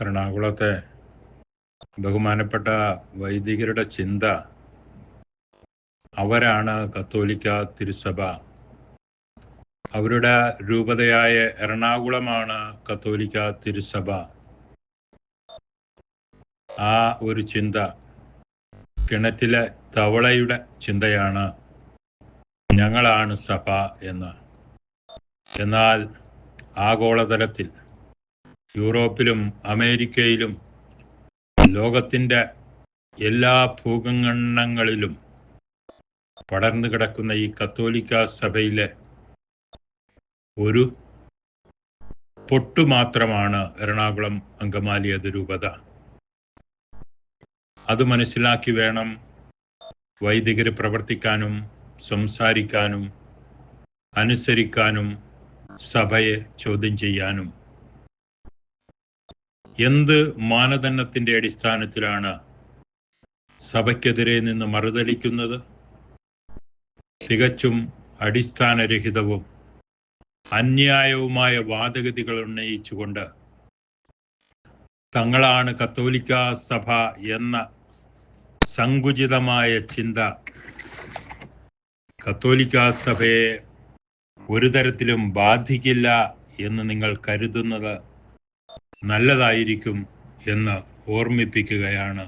എറണാകുളത്തെ ബഹുമാനപ്പെട്ട വൈദികരുടെ ചിന്ത. അവരാണ് കത്തോലിക്ക തിരുസഭ. അവരുടെ രൂപതയായ എറണാകുളമാണ് കത്തോലിക്ക തിരുസഭ. ആ ഒരു ചിന്ത കിണറ്റിലെ തവളയുടെ ചിന്തയാണ്. ഞങ്ങളാണ് സഭ എന്ന്. എന്നാൽ ആഗോളതലത്തിൽ യൂറോപ്പിലും അമേരിക്കയിലും ലോകത്തിന്റെ എല്ലാ ഭൂഖണ്ഡങ്ങളിലും പടർന്നു കിടക്കുന്ന ഈ കത്തോലിക്ക സഭയിലെ ഒരു പൊട്ടു മാത്രമാണ് എറണാകുളം അങ്കമാലി അതിരൂപത. അത് മനസ്സിലാക്കി വേണം വൈദികർ പ്രവർത്തിക്കാനും സംസാരിക്കാനും അനുസരിക്കാനും സഭയെ ചോദ്യം ചെയ്യാനും. എന്ത് മാനദണ്ഡത്തിന്റെ അടിസ്ഥാനത്തിലാണ് സഭയ്ക്കെതിരെ നിന്ന് മറുതലിക്കുന്നത്? തികച്ചും അടിസ്ഥാനരഹിതവും അന്യായവുമായ വാദഗതികൾ ഉന്നയിച്ചുകൊണ്ട് തങ്ങളാണ് കത്തോലിക്ക സഭ എന്ന സങ്കുചിതമായ ചിന്ത കത്തോലിക്ക സഭയെ ഒരു തരത്തിലും ബാധിക്കില്ല എന്ന് നിങ്ങൾ കരുതുന്നത് നല്ലതായിരിക്കും എന്ന് ഓർമ്മിപ്പിക്കുകയാണ്